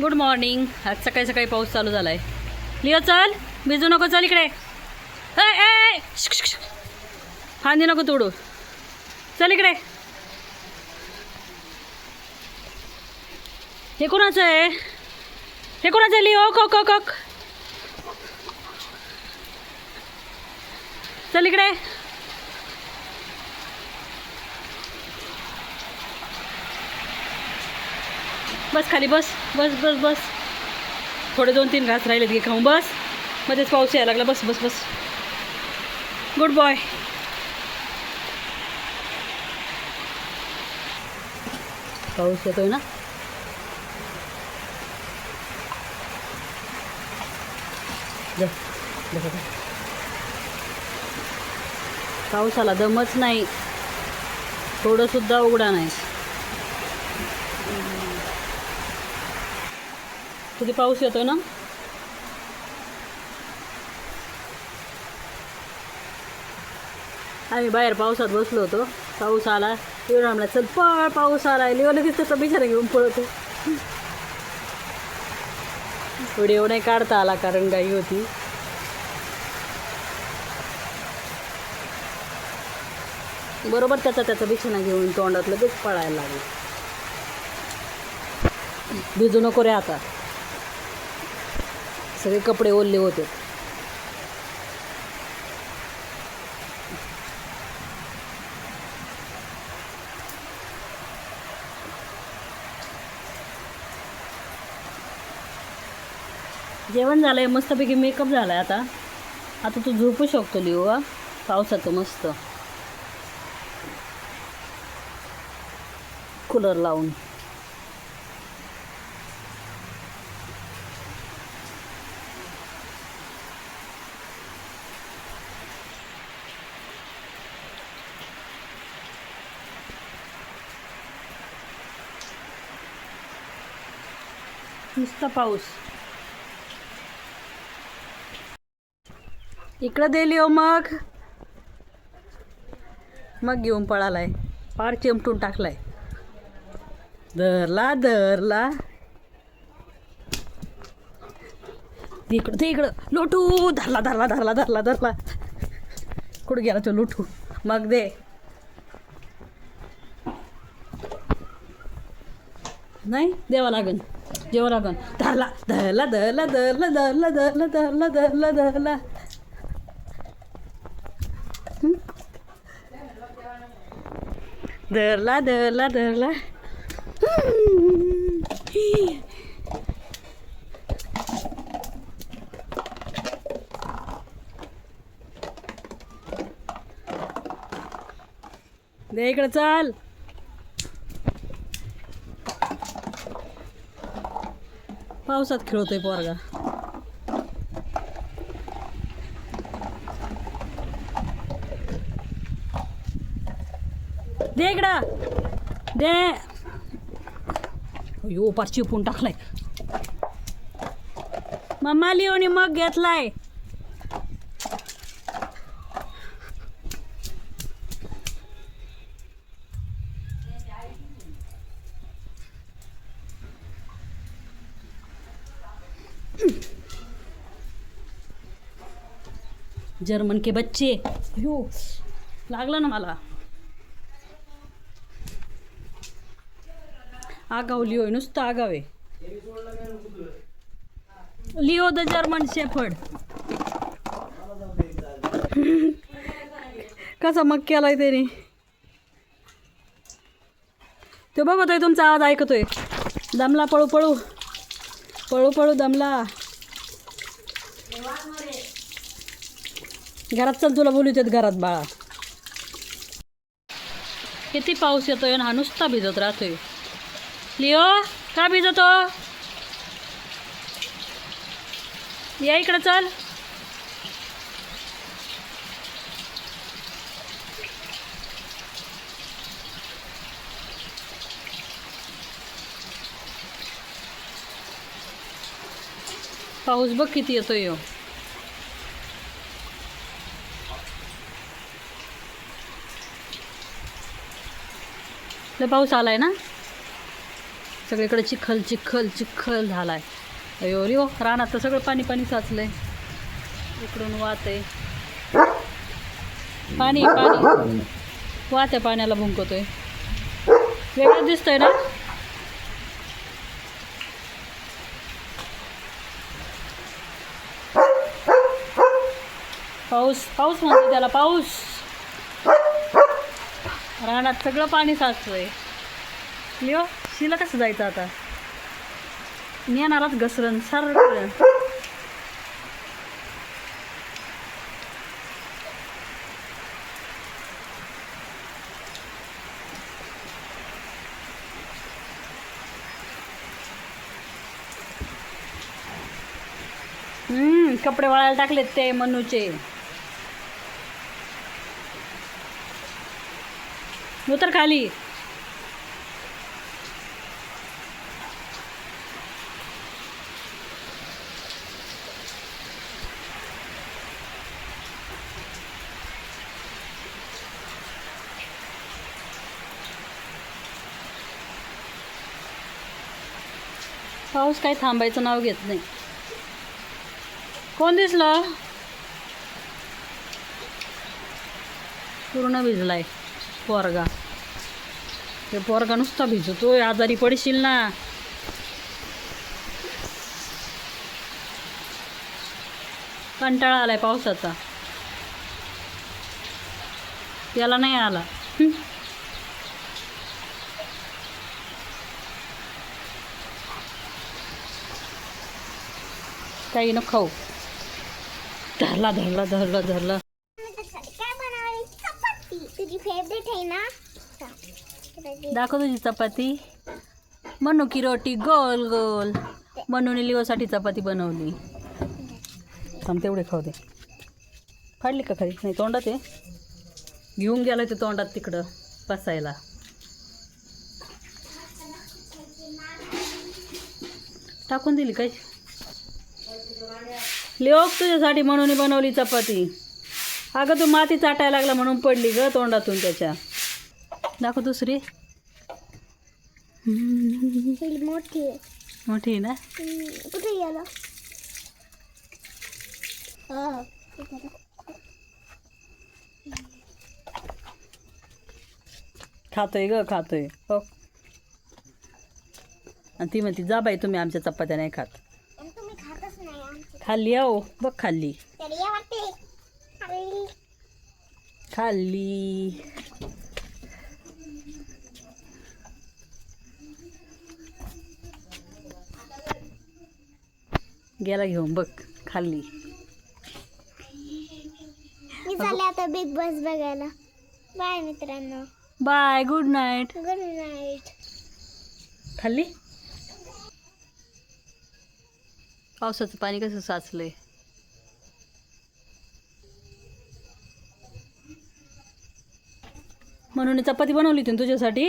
Good morning आज सकाळी सकाळी पाऊस चालू झाला आहे लिओ चल. भिजू नको चल इकडे. ए, ए, फांदी नको तोडू. चल इकडे. हे कोणाचं आहे? हे कोणाचं आहे? लिओ कोक कोक कोक चल इकडे. बस खाली बस बस बस बस. थोडे दोन तीन घास राहिलेत घे खाऊन बस. मध्येच पाऊस यायला लागला बस बस बस. गुड बॉय पाऊस येतोय ना? पाऊस आला पावसाला दमच नाही. थोडंसुद्धा उघडा नाही. किती पाऊस येतोय ना? आम्ही बाहेर पावसात बसलो होतो. पाऊस आला. येऊन म्हणला चल पळ पाऊस आला लिओ लगेच तसं बिचारा घेऊन पळतो. व्हिडिओ नाही काढता आला कारण गाई होती. बरोबर त्याचा त्याचा बिछाना घेऊन तोंडात लगेच पळायला लागला. भिजू नको रे आता. सगळे कपडे ओलले होते. जेवण झालं आहे मस्तपैकी मेकअप झालाय आता. आता तू झोपू शकतो लिओ हा. पावसाचं मस्त. कूलर लावून. नुसता पाऊस. इकडं दिली हो मग. मग घेऊन पळालाय. पार चिमटून टाकलाय. धरला धरला. इकडं ते इकडं. लोटू धरला धरला धरला धरला धरला. कुठं गेला तो लोटू? मग दे. नाही देवा लागेल जेवा लागन धरला धरला धरला धरला धरला धरला धरला धरला धरला. धरला धरला धरला. दे इकडे चाल. पावसात खेळतोय पोरगा. दे इकडं. दे. यो पार चिपून टाकलाय. मम्मा लिओनी मग घेतलाय. जर्मन के बच्चे। अयो लागलं ना मला. आगाव लिओ आहे, नुसतं आगाव आहे. Leo the German shepherd. कसा मग केलाय त्याने? तो बघतोय तुमचा आवाज ऐकतोय. दमला पळू पळू. पळू पळू दमला. घरात चल तुला बोलू देत घरात बाळा. किती पाऊस येतोय आणि हा नुसता भिजत राहतोय. लिओ का भिजतो? या इकडे चल. पाऊस बघ किती येतोय हो. लय पाऊस आलाय ना? सगळीकडे चिखल चिखल चिखल झालाय. अयो लिओ हो, रानात तर सगळं पाणी पाणी साचलंय. इकडून वात आहे. पाणी पाणी. वात आहे पाण्याला भुंकतोय. वेगळं दिसतंय ना? पाऊस पाऊस म्हणतो त्याला पाऊस. रानात सगळं पाणी साचतोय लिओ शिला कसं जायचं आता? मी येणारच घसरण सर हम्म कपडे वाळायला टाकलेत ते मनूचे. उतर खाली. पाऊस काही थांबायचं नाव घेत नाही. कोण दिसलं? पूर्ण भिजलाय पोरगा. ते पोरगा नुसता भिजतोय आजारी पडशील ना. कंटाळा आलाय पावसाचा. त्याला नाही आला. काही न खाऊ. धरला धरला धरला धरला. काय बनवली चपाती. तुझी फेवरेट आहे ना? दाखव तुझी चपाती. म्हणू की रोटी गोल गोल. म्हणून लिओसाठी चपाती बनवली. थांब तेवढे खाऊ दे. फाडली का खाली? नाही तोंडात आहे. घेऊन गेलं ते तोंडात तिकडं पसायला टाकून दिली काय? लिओक तुझ्यासाठी म्हणून बनवली चपाती. अगं तू माती चाटायला लागला म्हणून पडली ग तोंडातून त्याच्या. दाखव दुसरी. ही मोठी आहे. मोठी आहे ना? कुठे गेला हा. खातोय ग खातोय. हो. आणि ती म्हणती जा बाई तुम्ही आमच्या चपात्या नाही खात. खाल्ली आहो बघ खाल्ली. खाल्ली. गेला घेऊन बघ खाल्ली. मी चालले आता बिग बॉस बघायला. बाय मित्रांनो. Bye good night good night खाल्ली? पावसाचं पाणी कसं साचलंय? म्हणून चपाती बनवली होती तुझ्यासाठी?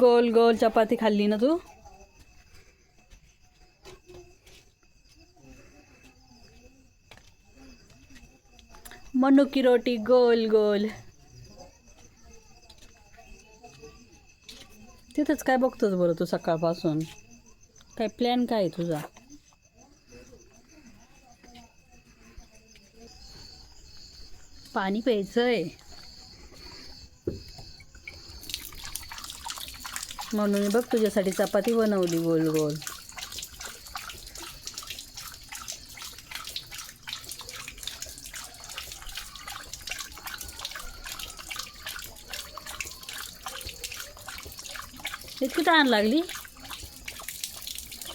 गोल गोल चपाती खाल्ली ना तू? मनु की रोटी गोल गोल. तिथंच काय बघतोस बरं तू सकाळपासून? काय प्लॅन काय आहे तुझा? पाणी प्यायचंय. म्हणून बघ तुझ्यासाठी चपाती बनवली गोल गोल. इतकी तहान लागली?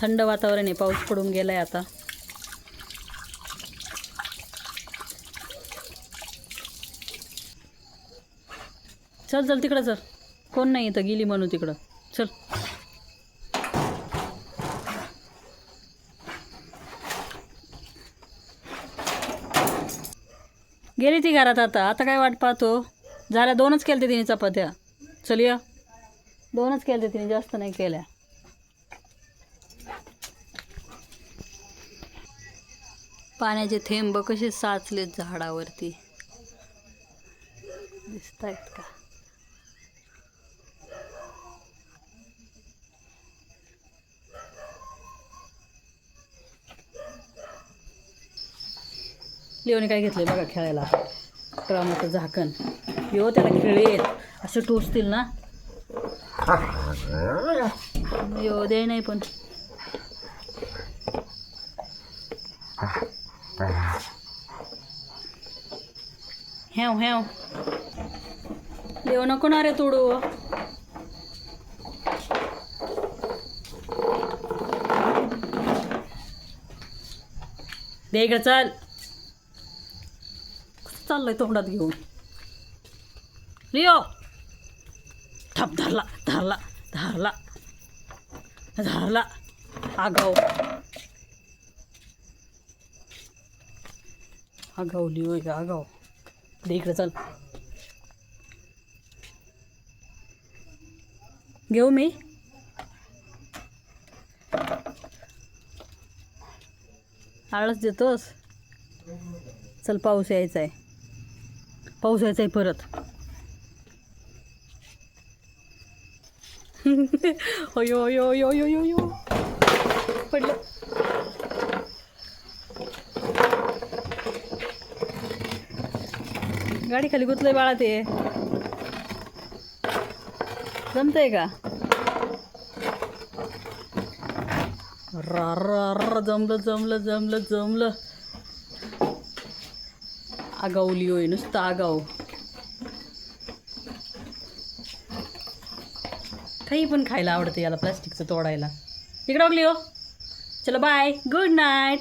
थंड वातावरण आहे पाऊस पडून गेलाय आता. चल चल तिकडं चल. कोण नाही इथं गेली म्हणून तिकडं. चल. गेली ती घरात आता. आता काय वाट पाहतो? झाल्या दोनच केल्या तिने चपात्या. चल या. दोनच केले तिने जास्त नाही केल्या. पाण्याचे थेंब कसे साचलेत झाडावरती. दिसत आहेत का? लिओने काय घेतलं बघा खेळायला. टमाटं झाकण. यो त्याला खेळेल असं टोचतील ना. लिओ दे नाही पण. हेव हेव देऊ नको ना रे तोडू. दे इकडे चाल. चाललंय तोंडात घेऊन? लिओ. थाप धरला धरला धरला धरला. आगाव आगाव लिहू का? आगाव दे इकडे चल. घेऊ मी. आळस देतोस? चल पाऊस यायचा आहे पाऊस यायचा आहे परत. अयो अयो अयो अयो अयो अयो. पडलं. गाडी खाली गुतलंय बाळा ते. जमतंय का? रा रा रा जमलं जमलं जमलं जमलं. आगावली होय नुसतं आगाव काही पण खायला आवडतं याला प्लास्टिकचं तोडायला. इकडं बघली हो चलो बाय गुड नाईट